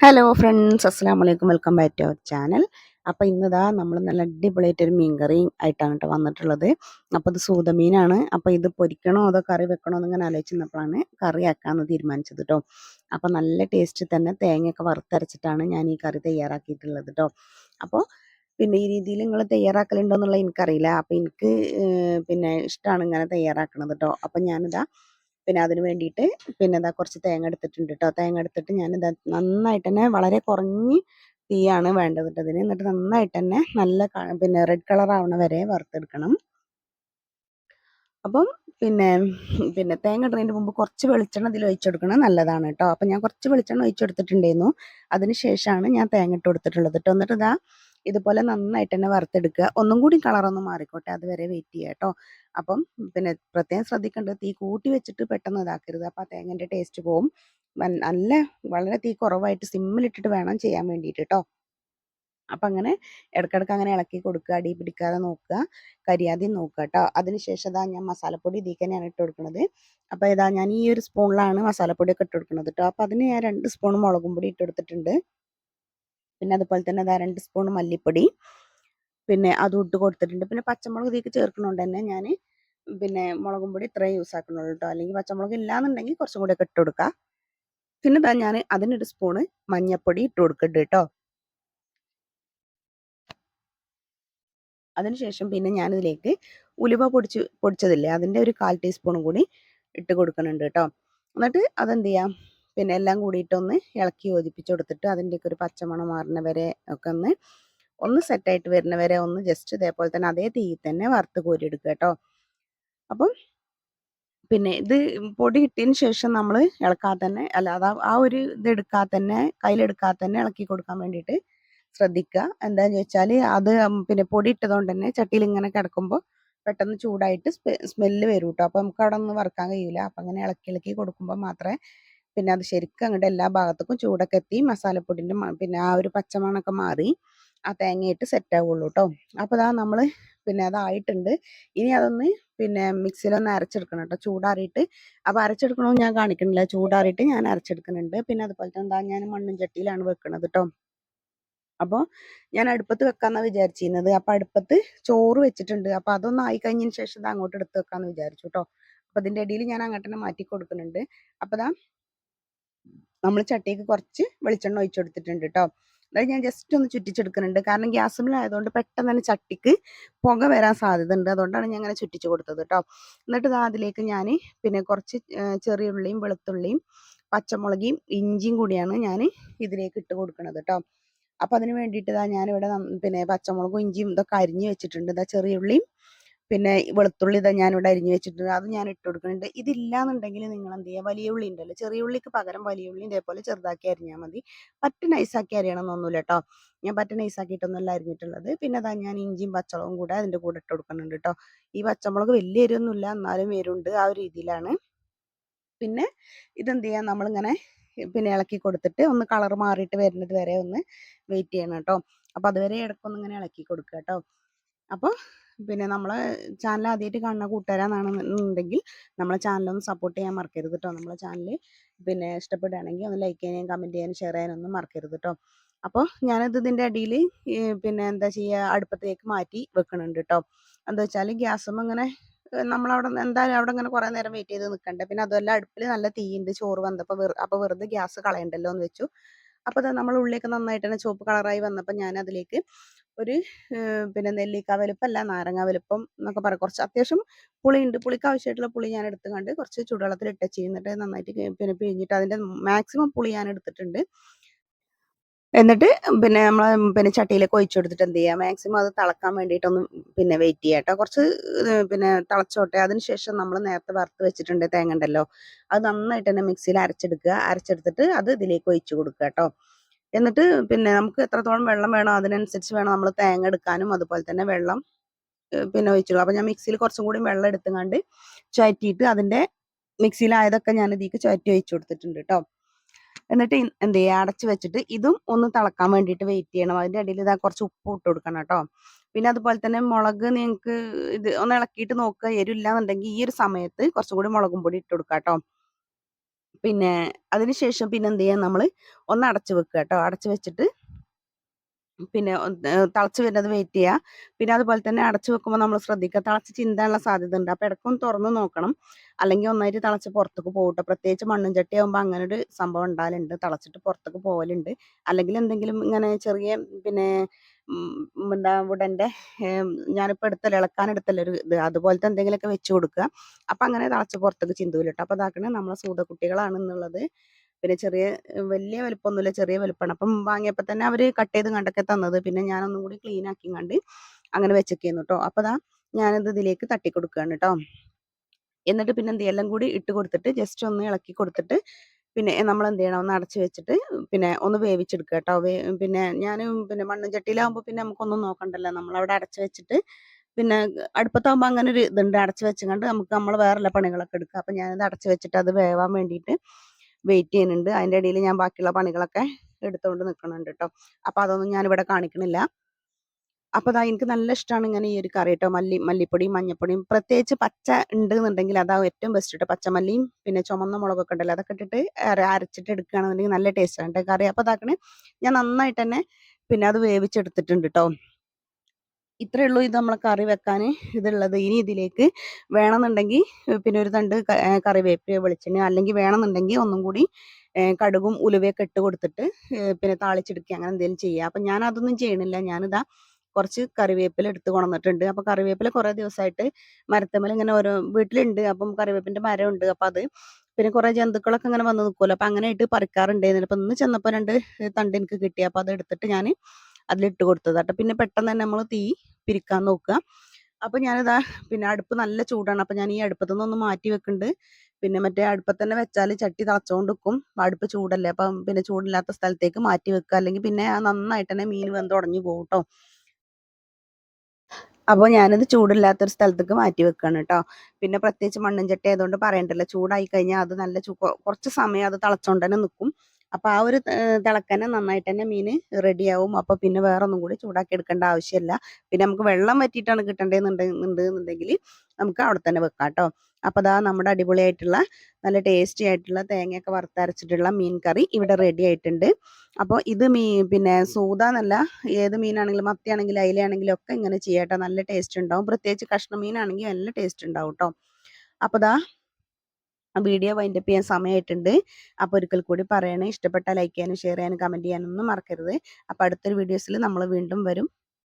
Hello friends അസ്സാം വലൈക്കും welcome back to our channel അപ്പോൾ ഇന്നിതാ നമ്മൾ നല്ല അടിപൊളിയായിട്ടൊരു മീൻകറി മീൻ കറി ആയിട്ടാണ് കേട്ടോ വന്നിട്ടുള്ളത്. അപ്പോൾ ഇത് സൂതമീനാണ്. അപ്പോൾ ഇത് പൊരിക്കണോ അതോ കറി വെക്കണോ എന്നിങ്ങനെ ആലോചിച്ചപ്പോഴാണ് കറി ആക്കാമെന്ന് തീരുമാനിച്ചത് കേട്ടോ അപ്പോൾ നല്ല ടേസ്റ്റ് തന്നെ തേങ്ങയൊക്കെ വറുത്തരച്ചിട്ടാണ് ഞാൻ ഈ കറി തയ്യാറാക്കിയിട്ടുള്ളത് കേട്ടോ അപ്പോൾ പിന്നെ ഈ രീതിയിൽ നിങ്ങൾ തയ്യാറാക്കലുണ്ടോ എന്നുള്ളത് എനിക്കറിയില്ല. അപ്പോൾ എനിക്ക് പിന്നെ ഇഷ്ടമാണ് ഇങ്ങനെ തയ്യാറാക്കണത് കേട്ടോ അപ്പോൾ ഞാനിതാ പിന്നെ അതിന് വേണ്ടിയിട്ട് പിന്നെ എന്താ കുറച്ച് തേങ്ങ എടുത്തിട്ടുണ്ട് കേട്ടോ തേങ്ങ എടുത്തിട്ട് ഞാൻ എന്താ നന്നായിട്ട് തന്നെ വളരെ കുറഞ്ഞ് തീയാണ് വേണ്ടത് കേട്ടോ അതിന് എന്നിട്ട് നന്നായിട്ട് തന്നെ നല്ല പിന്നെ റെഡ് കളർ ആവണ വരെ വറുത്തെടുക്കണം. അപ്പം പിന്നെ പിന്നെ തേങ്ങ ഇടുന്നതിന് മുമ്പ് കുറച്ച് വെളിച്ചെണ്ണ ഇതിൽ ഒഴിച്ചെടുക്കണം നല്ലതാണ് കേട്ടോ അപ്പം ഞാൻ കുറച്ച് വെളിച്ചെണ്ണ ഒഴിച്ചെടുത്തിട്ടുണ്ടായിരുന്നു. അതിന് ശേഷമാണ് ഞാൻ തേങ്ങ ഇട്ട് കൊടുത്തിട്ടുള്ളത് കേട്ടോ എന്നിട്ട് ഇതാ ഇതുപോലെ നന്നായിട്ട് തന്നെ വറുത്തെടുക്കുക. ഒന്നും കൂടി കളറൊന്ന് മാറിക്കോട്ടെ അതുവരെ വെയിറ്റ് ചെയ്യുക കേട്ടോ അപ്പം പിന്നെ പ്രത്യേകം ശ്രദ്ധിക്കേണ്ടത് തീ കൂട്ടി വെച്ചിട്ട് പെട്ടെന്ന് ഇതാക്കരുത്. അപ്പം ആ തേങ്ങന്റെ ടേസ്റ്റ് പോവും. നല്ല വളരെ തീ കുറവായിട്ട് സിമ്മിലിട്ടിട്ട് വേണം ചെയ്യാൻ വേണ്ടിയിട്ട് കേട്ടോ അപ്പം അങ്ങനെ ഇടയ്ക്കിടയ്ക്ക് അങ്ങനെ ഇളക്കി കൊടുക്കുക അടി പിടിക്കാതെ നോക്കുക കരിയാതി നോക്കുക കേട്ടോ അതിനുശേഷം ഇതാ ഞാൻ മസാലപ്പൊടി ഇതിൽ തന്നെയാണ് ഇട്ട് കൊടുക്കുന്നത്. അപ്പോൾ ഇതാ ഞാൻ ഈ ഒരു സ്പൂണിലാണ് മസാലപ്പൊടിയൊക്കെ ഇട്ട് കൊടുക്കുന്നത് കേട്ടോ അപ്പോൾ അതിന് ഞാൻ രണ്ട് സ്പൂൺ മുളകും പൊടി ഇട്ട് കൊടുത്തിട്ടുണ്ട്. പിന്നെ അതുപോലെ തന്നെ അതാ രണ്ട് സ്പൂൺ മല്ലിപ്പൊടി. പിന്നെ അതും ഇട്ട് കൊടുത്തിട്ടുണ്ട്. പിന്നെ പച്ചമുളക് ഇതിലേക്ക് ചേർക്കണോണ്ട് തന്നെ ഞാൻ പിന്നെ മുളകും പൊടി ഇത്രയും യൂസ് ആക്കണുള്ളൂ കേട്ടോ. അല്ലെങ്കിൽ പച്ചമുളക് ഇല്ലാന്നുണ്ടെങ്കിൽ കുറച്ചും കൂടി ഇട്ട് കൊടുക്കുക പിന്നെ ഇതാ ഞാൻ അതിനൊരു സ്പൂണ് മഞ്ഞപ്പൊടി ഇട്ട് കൊടുക്കുന്നുണ്ട് കേട്ടോ. അതിനുശേഷം പിന്നെ ഞാനിതിലേക്ക് ഉലുവ പൊടിച്ച് പൊടിച്ചതില്ലേ അതിന്റെ ഒരു കാൽ ടീസ്പൂണും കൂടി ഇട്ട് കൊടുക്കുന്നുണ്ട് കേട്ടോ. എന്നിട്ട് അതെന്ത് ചെയ്യാം? പിന്നെ എല്ലാം കൂടിയിട്ടൊന്ന് ഇളക്കി യോജിപ്പിച്ച് കൊടുത്തിട്ട് അതിന്റെയൊക്കെ ഒരു പച്ചമണം മാറുന്ന വരെ ഒക്കെ ഒന്ന് ഒന്ന് സെറ്റായിട്ട് വരുന്ന വരെ ഒന്ന് ജസ്റ്റ് ഇതേപോലെ തന്നെ അതേ തീയിൽ തന്നെ വറുത്ത് കോരി എടുക്കുക കേട്ടോ. അപ്പം പിന്നെ ഇത് പൊടി ഇട്ടതിന് ശേഷം നമ്മൾ ഇളക്കാതെ തന്നെ അല്ല അത് ആ ഒരു ഇത് എടുക്കാതെ തന്നെ കയ്യിലെടുക്കാതെ തന്നെ ഇളക്കി കൊടുക്കാൻ വേണ്ടിയിട്ട് ശ്രദ്ധിക്കുക. എന്താന്ന് ചോദിച്ചാൽ അത് പിന്നെ പൊടി ഇട്ടതുകൊണ്ട് തന്നെ ചട്ടിയിൽ ഇങ്ങനെ കിടക്കുമ്പോൾ പെട്ടെന്ന് ചൂടായിട്ട് സ്മെല്ല് വരും കേട്ടോ അപ്പോൾ നമുക്ക് അവിടെ ഒന്നും വറുക്കാൻ കഴിയില്ല അപ്പം അങ്ങനെ ഇളക്കി ഇളക്കി കൊടുക്കുമ്പോൾ മാത്രമേ പിന്നെ അത് ശരിക്കും അങ്ങോട്ട് എല്ലാ ഭാഗത്തേക്കും ചൂടൊക്കെ എത്തി മസാലപ്പൊടിന്റെ പിന്നെ ആ ഒരു പച്ചമണൊക്കെ മാറി ആ തേങ്ങയിട്ട് സെറ്റ് ആവുള്ളൂ കേട്ടോ അപ്പോൾ അതാ നമ്മൾ പിന്നെ അതായിട്ടുണ്ട്. ഇനി അതൊന്ന് പിന്നെ മിക്സിയിലൊന്ന് അരച്ചെടുക്കണം കേട്ടോ ചൂടാറിയിട്ട്. അപ്പോൾ അരച്ചെടുക്കണമെന്ന് ഞാൻ കാണിക്കണില്ല. ചൂടാറിയിട്ട് ഞാൻ അരച്ചെടുക്കുന്നുണ്ട്. പിന്നെ അതുപോലെ തന്നെ എന്താ ഞാൻ മണ്ണും ചട്ടിയിലാണ് വെക്കുന്നത് കേട്ടോ അപ്പോൾ ഞാൻ അടുപ്പത്ത് വെക്കാമെന്നാണ് വിചാരിച്ചിരുന്നത്. അപ്പോൾ അടുപ്പത്ത് ചോറ് വെച്ചിട്ടുണ്ട്. അപ്പോൾ അതൊന്നും ആയി കഴിഞ്ഞതിന് ശേഷം ഇത് അങ്ങോട്ട് എടുത്ത് വെക്കാമെന്ന് വിചാരിച്ചു കേട്ടോ അപ്പോൾ അതിന്റെ ഇടയിൽ ഞാൻ അങ്ങോട്ട് തന്നെ മാറ്റി കൊടുക്കുന്നുണ്ട്. അപ്പോൾ ദാ നമ്മൾ ചട്ടിക്ക് കുറച്ച് വെളിച്ചെണ്ണ ഒഴിച്ചു കൊടുത്തിട്ടുണ്ട് കേട്ടോ അതായത് ഞാൻ ജസ്റ്റ് ഒന്ന് ചുറ്റിച്ചെടുക്കുന്നുണ്ട്. കാരണം ഗ്യാസ് ആയതുകൊണ്ട് പെട്ടെന്ന് തന്നെ ചട്ടിക്ക് പുക വരാൻ സാധ്യത ഉണ്ട് അതുകൊണ്ടാണ് ഞാൻ അങ്ങനെ ചുറ്റിച്ച് കൊടുത്തത് കേട്ടോ എന്നിട്ട് ദാ അതിലേക്ക് ഞാൻ പിന്നെ കുറച്ച് ചെറിയ ഉള്ളിയും വെളുത്തുള്ളിയും പച്ചമുളകിയും ഇഞ്ചിയും കൂടിയാണ് ഞാൻ ഇതിലേക്ക് ഇട്ട് കൊടുക്കുന്നത് കേട്ടോ അപ്പം അതിന് വേണ്ടിയിട്ട് ഇതാ ഞാനിവിടെ പിന്നെ പച്ചമുളകും ഇഞ്ചിയും ഇതൊക്കെ അരിഞ്ഞ് വെച്ചിട്ടുണ്ട്. ഇതാ ചെറിയ ഉള്ളിയും പിന്നെ വെളുത്തുള്ളി ഇതാ ഞാനിവിടെ അരിഞ്ഞു വെച്ചിട്ടുണ്ട്. അത് ഞാൻ ഇട്ട് കൊടുക്കുന്നുണ്ട്. ഇതില്ലാന്നുണ്ടെങ്കിൽ നിങ്ങൾ എന്ത് ചെയ്യുക വലിയ ഉള്ളി ഉണ്ടല്ലോ. ചെറിയ ഉള്ളിക്ക് പകരം വലിയ ഉള്ളി ഇതേപോലെ ചെറുതാക്കി അരിഞ്ഞാൽ മതി. പറ്റ നൈസാക്കി അരിയണമെന്നൊന്നുമില്ല കേട്ടോ. ഞാൻ പറ്റ നൈസാക്കിയിട്ടൊന്നുമല്ല അരിഞ്ഞിട്ടുള്ളത്. പിന്നെ അതാ ഞാൻ ഇഞ്ചിയും പച്ചമുളകും കൂടെ അതിന്റെ കൂടെ ഇട്ട് കൊടുക്കുന്നുണ്ട് കേട്ടോ. ഈ പച്ചമുളക് വലിയ എരിവൊന്നുമില്ല എന്നാലും എരുണ്ട് ആ ഒരു രീതിയിലാണ്. പിന്നെ ഇതെന്ത് ചെയ്യാം നമ്മളിങ്ങനെ പിന്നെ ഇളക്കി കൊടുത്തിട്ട് ഒന്ന് കളർ മാറിയിട്ട് വരുന്നത് വരെ ഒന്ന് വെയിറ്റ് ചെയ്യണം കേട്ടോ. അപ്പോൾ അതുവരെ ഇടയ്ക്കൊന്ന് ഇങ്ങനെ ഇളക്കി കൊടുക്കുക കേട്ടോ. അപ്പോൾ പിന്നെ നമ്മളെ ചാനൽ ആദ്യമായിട്ട് കാണുന്ന കൂട്ടുകാരാണെന്നുണ്ടെങ്കിൽ നമ്മളെ ചാനലൊന്ന് സപ്പോർട്ട് ചെയ്യാൻ മറക്കരുത് കേട്ടോ നമ്മളെ ചാനൽ പിന്നെ ഇഷ്ടപ്പെടുകയാണെങ്കിൽ ഒന്ന് ലൈക്ക് ചെയ്യാനും കമന്റ് ചെയ്യാനും ഷെയർ ചെയ്യാനൊന്നും മറക്കരുത് കേട്ടോ അപ്പോൾ ഞാനത് ഇതിന്റെ അടിയിൽ പിന്നെ എന്താ ചെയ്യുക അടുപ്പത്തേക്ക് മാറ്റി വെക്കുന്നുണ്ട് കേട്ടോ എന്താ വെച്ചാൽ ഗ്യാസും അങ്ങനെ നമ്മളവിടെ എന്തായാലും അവിടെ ഇങ്ങനെ കുറേ നേരം വെയിറ്റ് ചെയ്ത് നിൽക്കണ്ട പിന്നെ അതുമല്ല അടുപ്പിൽ നല്ല തീയുണ്ട് ചോറ് വന്നപ്പോൾ വെറു അപ്പോൾ വെറുതെ ഗ്യാസ് കളയണ്ടല്ലോ എന്ന് വെച്ചു അപ്പോൾ നമ്മൾ ഉള്ളിലേക്ക് നന്നായിട്ട് തന്നെ ചുവപ്പ് കളറായി വന്നപ്പോൾ ഞാൻ അതിലേക്ക് ഒരു പിന്നെ നെല്ലിക്ക വലുപ്പമല്ല നാരങ്ങ വലുപ്പം എന്നൊക്കെ പറയാം. കുറച്ച് അത്യാവശ്യം പുളിയുണ്ട്. പുളിക്ക് ആവശ്യമായിട്ടുള്ള പുളി ഞാൻ എടുത്തുകൊണ്ട് കുറച്ച് ചൂടുവെള്ളത്തിൽ ഇട്ട് ചെയ്യുന്നിട്ട് നന്നായിട്ട് പിന്നെ പിഴിഞ്ഞിട്ട് അതിന്റെ മാക്സിമം പുളി ഞാൻ എടുത്തിട്ടുണ്ട്. എന്നിട്ട് പിന്നെ നമ്മൾ പിന്നെ ചട്ടിയിലേക്ക് ഒഴിച്ചെടുത്തിട്ട് എന്ത് ചെയ്യുക മാക്സിമം അത് തിളക്കാൻ വേണ്ടിയിട്ടൊന്ന് പിന്നെ വെയിറ്റ് ചെയ്യുക കേട്ടോ കുറച്ച് പിന്നെ തിളച്ചോട്ടെ. അതിനുശേഷം നമ്മൾ നേരത്തെ വറുത്ത് വെച്ചിട്ടുണ്ട് തേങ്ങ ഉണ്ടല്ലോ. അത് നന്നായിട്ട് തന്നെ മിക്സിയിൽ അരച്ചെടുക്കുക. അരച്ചെടുത്തിട്ട് അത് ഇതിലേക്ക് ഒഴിച്ചു കൊടുക്കുക കേട്ടോ എന്നിട്ട് പിന്നെ നമുക്ക് എത്രത്തോളം വെള്ളം വേണോ അതിനനുസരിച്ച് വേണം നമ്മൾ തേങ്ങ എടുക്കാനും അതുപോലെ തന്നെ വെള്ളം പിന്നെ ഒഴിച്ചു അപ്പോൾ ഞാൻ മിക്സിയിൽ കുറച്ചും കൂടി വെള്ളം എടുത്തുകൊണ്ട് ചുറ്റിയിട്ട് അതിന്റെ മിക്സിയിലായതൊക്കെ ഞാൻ ഇതിലേക്ക് ചുറ്റി ഒഴിച്ചു കൊടുത്തിട്ടുണ്ട് കേട്ടോ എന്നിട്ട് എന്ത് ചെയ്യുക? അടച്ചു വെച്ചിട്ട് ഇതും ഒന്ന് തിളക്കാൻ വേണ്ടിയിട്ട് വെയിറ്റ് ചെയ്യണം. അതിന്റെ ഇടയിൽ ഇതാ കുറച്ച് ഉപ്പ് ഇട്ട് കൊടുക്കണം കേട്ടോ പിന്നെ അതുപോലെ തന്നെ മുളക് നിങ്ങൾക്ക് ഇത് ഒന്ന് ഇളക്കിയിട്ട് നോക്കുക. എരിവില്ലാന്നുണ്ടെങ്കിൽ ഈ ഒരു സമയത്ത് കുറച്ചും കൂടി മുളകും പൊടി ഇട്ട് കൊടുക്കാം കേട്ടോ പിന്നെ അതിന് ശേഷം പിന്നെ എന്ത് ചെയ്യാം നമ്മൾ ഒന്ന് അടച്ചു വെക്കുക കേട്ടോ. അടച്ചു വെച്ചിട്ട് പിന്നെ തിളച്ച് വരുന്നത് വെയിറ്റ് ചെയ്യുക പിന്നെ അതുപോലെ തന്നെ അടച്ചു വെക്കുമ്പോൾ നമ്മൾ ശ്രദ്ധിക്കുക. തിളച്ച് ചിന്താനുള്ള സാധ്യത ഉണ്ട്. അപ്പോൾ ഇടയ്ക്കൊന്ന് തുറന്ന് നോക്കണം. അല്ലെങ്കിൽ ഒന്നായിട്ട് തിളച്ച് പുറത്തേക്ക് പോകട്ടെ പ്രത്യേകിച്ച് മണ്ണും ചട്ടി ആകുമ്പോൾ അങ്ങനെ ഒരു സംഭവം ഉണ്ടാകലുണ്ട് തിളച്ചിട്ട് പുറത്തേക്ക് പോകലുണ്ട് അല്ലെങ്കിൽ എന്തെങ്കിലും ഇങ്ങനെ ചെറിയ പിന്നെ എന്താ ഉടന്റെ ഞാനിപ്പോൾ എടുത്തല്ലോ ഇളക്കാൻ എടുത്തല്ല ഒരു ഇത്. അതുപോലത്തെ എന്തെങ്കിലുമൊക്കെ വെച്ച് കൊടുക്കുക. അപ്പം അങ്ങനെ തിളച്ച് പുറത്തേക്ക് ചിന്തൂല കേട്ടോ അപ്പോൾ അതാക്കണേ നമ്മളെ സൂതക്കുട്ടികളാണെന്നുള്ളത് പിന്നെ ചെറിയ വലിയ വലുപ്പമൊന്നുമില്ല ചെറിയ വലുപ്പമാണ് അപ്പം വാങ്ങിയപ്പോൾ തന്നെ അവർ കട്ട് ചെയ്ത് കണ്ടൊക്കെ തന്നത്. പിന്നെ ഞാനൊന്നും കൂടി ക്ലീൻ ആക്കി കണ്ട് അങ്ങനെ വെച്ചൊക്കെയായിരുന്നു കേട്ടോ അപ്പോൾ അതാ ഞാനത് ഇതിലേക്ക് തട്ടി കൊടുക്കുകയാണ് കേട്ടോ എന്നിട്ട് പിന്നെ എന്ത് എല്ലാം കൂടി ഇട്ട് കൊടുത്തിട്ട് ജസ്റ്റ് ഒന്ന് ഇളക്കി കൊടുത്തിട്ട് പിന്നെ നമ്മൾ എന്ത് ചെയ്യണം? ഒന്ന് അടച്ചു വെച്ചിട്ട് പിന്നെ ഒന്ന് വേവിച്ചെടുക്കുക കേട്ടോ. പിന്നെ ഞാൻ പിന്നെ മണ്ണും ചട്ടിയിലാകുമ്പോൾ പിന്നെ നമുക്കൊന്നും നോക്കണ്ടല്ലോ. നമ്മൾ അവിടെ അടച്ച് വെച്ചിട്ട് പിന്നെ അടുപ്പത്താകുമ്പോൾ അങ്ങനെ ഒരു ഇതുണ്ട്. അടച്ച് വെച്ചുകൊണ്ട് നമുക്ക് നമ്മൾ വേറെ പണികളൊക്കെ എടുക്കുക. അപ്പം ഞാനത് അടച്ച് വെച്ചിട്ട് അത് വേവാൻ വേണ്ടിയിട്ട് വെയിറ്റ് ചെയ്യുന്നുണ്ട്. അതിന്റെ ഇടയിൽ ഞാൻ ബാക്കിയുള്ള പണികളൊക്കെ എടുത്തുകൊണ്ട് നിൽക്കുന്നുണ്ട് കേട്ടോ. അപ്പോൾ അതൊന്നും ഞാനിവിടെ കാണിക്കണില്ല. അപ്പോൾ അതാ എനിക്ക് നല്ല ഇഷ്ടമാണ് ഇങ്ങനെ ഈ ഒരു കറി കേട്ടോ മല്ലി മല്ലിപ്പൊടിയും മഞ്ഞപ്പൊടിയും. പ്രത്യേകിച്ച് പച്ച ഉണ്ട് എന്നുണ്ടെങ്കിൽ അതാ ഏറ്റവും ബെസ്റ്റ് കേട്ടോ പച്ചമല്ലിയും പിന്നെ ചുമന്ന മുളകൊക്കെ ഉണ്ടല്ലോ അതൊക്കെ ഇട്ടിട്ട് അരച്ചിട്ട് എടുക്കുകയാണെന്നുണ്ടെങ്കിൽ നല്ല ടേസ്റ്റാണ് കേട്ടോ കറി. അപ്പോൾ അതാക്കണേ ഞാൻ നന്നായിട്ട് തന്നെ പിന്നെ അത് വേവിച്ചെടുത്തിട്ടുണ്ട് കേട്ടോ ഇത്രയേ ഉള്ളൂ ഇത് നമ്മളെ കറി വെക്കാൻ ഇതുള്ളത്. ഇനി ഇതിലേക്ക് വേണമെന്നുണ്ടെങ്കിൽ പിന്നെ ഒരു തണ്ട് കറിവേപ്പ് വെളിച്ചെണ്ണ അല്ലെങ്കിൽ വേണമെന്നുണ്ടെങ്കിൽ ഒന്നും കൂടി കടുകും ഉലുവയൊക്കെ ഇട്ട് കൊടുത്തിട്ട് പിന്നെ താളിച്ചെടുക്കുക. അങ്ങനെ എന്തെങ്കിലും ചെയ്യുക അപ്പം ഞാൻ അതൊന്നും ചെയ്യണില്ല. ഞാനിതാ കുറച്ച് കറിവേപ്പില എടുത്ത് കൊണ്ടുവന്നിട്ടുണ്ട്. അപ്പോൾ കറിവേപ്പില കുറേ ദിവസമായിട്ട് മരത്തമ്മൽ ഇങ്ങനെ ഓരോ വീട്ടിലുണ്ട്. അപ്പം കറിവേപ്പിന്റെ മരമുണ്ട്. അപ്പം അത് പിന്നെ കുറേ ജന്തുക്കളൊക്കെ ഇങ്ങനെ വന്ന് നിൽക്കുമല്ലോ അപ്പം അങ്ങനെ ഇട്ട് പറിക്കാറുണ്ടായിരുന്നില്ല. അപ്പം ഇന്ന് ചെന്നപ്പോൾ രണ്ട് തണ്ട് എനിക്ക് കിട്ടി. അപ്പൊ അത് എടുത്തിട്ട് ഞാൻ അതിലിട്ട് കൊടുത്തതാട്ടോ പിന്നെ പെട്ടെന്ന് തന്നെ നമ്മൾ തീ പിരിക്കാൻ നോക്കുക. അപ്പൊ ഞാനിതാ പിന്നെ അടുപ്പ് നല്ല ചൂടാണ്. അപ്പൊ ഞാൻ ഈ അടുപ്പത്തു നിന്നൊന്ന് മാറ്റി വെക്കുന്നുണ്ട്. പിന്നെ മറ്റേ അടുപ്പത്ത് തന്നെ വെച്ചാൽ ചട്ടി തിളച്ചുകൊണ്ട് നിൽക്കും അടുപ്പ് ചൂടല്ലേ. അപ്പം പിന്നെ ചൂടില്ലാത്ത സ്ഥലത്തേക്ക് മാറ്റി വെക്കുക. അല്ലെങ്കിൽ പിന്നെ നന്നായിട്ട് തന്നെ മീൻ വെന്ത് ഉടഞ്ഞു പോകും കേട്ടോ. അപ്പോൾ ഞാനത് ചൂടില്ലാത്തൊരു സ്ഥലത്തേക്ക് മാറ്റി വെക്കുകയാണ് കേട്ടോ. പിന്നെ പ്രത്യേകിച്ച് മണ്ണും ചട്ടി ആയതുകൊണ്ട് പറയണ്ടല്ലോ ചൂടായി കഴിഞ്ഞാൽ അത് നല്ല കുറച്ച് സമയം അത് തിളച്ചോണ്ട് തന്നെ നിൽക്കും അപ്പോൾ ആ ഒരു തിളക്കന്നെ നന്നായിട്ട് തന്നെ മീൻ റെഡിയാവും അപ്പോൾ പിന്നെ വേറെ ഒന്നും കൂടി ചൂടാക്കി എടുക്കേണ്ട ആവശ്യമില്ല. പിന്നെ നമുക്ക് വെള്ളം വറ്റിയിട്ടാണ് കിട്ടേണ്ടതെന്നുണ്ടെങ്കിൽ നമുക്ക് അവിടെ തന്നെ വെക്കാം കേട്ടോ. അപ്പോൾ അതാ നമ്മുടെ അടിപൊളിയായിട്ടുള്ള നല്ല ടേസ്റ്റി ആയിട്ടുള്ള തേങ്ങയൊക്കെ വറുത്തരച്ചിട്ടുള്ള മീൻ കറി ഇവിടെ റെഡി ആയിട്ടുണ്ട്. അപ്പോൾ ഇത് മീ പിന്നെ സൂത എന്നല്ല ഏത് മീനാണെങ്കിലും മത്തിയാണെങ്കിലും അയിലയാണെങ്കിലും ഒക്കെ ഇങ്ങനെ ചെയ്യാട്ടോ നല്ല ടേസ്റ്റ് ഉണ്ടാവും. പ്രത്യേകിച്ച് കഷ്ണ മീനാണെങ്കിൽ നല്ല ടേസ്റ്റ് ഉണ്ടാവും കേട്ടോ. അപ്പോൾ ദാ വീഡിയോ വൈൻഡപ്പ് ചെയ്യാൻ സമയമായിട്ടുണ്ട് അപ്പോൾ ഒരിക്കൽ കൂടി പറയണേ. ഇഷ്ടപ്പെട്ട ലൈക്ക് ചെയ്യാനും ഷെയർ ചെയ്യാനും കമന്റ് ചെയ്യാനൊന്നും മറക്കരുത്. അപ്പോൾ അടുത്തൊരു വീഡിയോസിൽ നമ്മൾ വീണ്ടും വരും.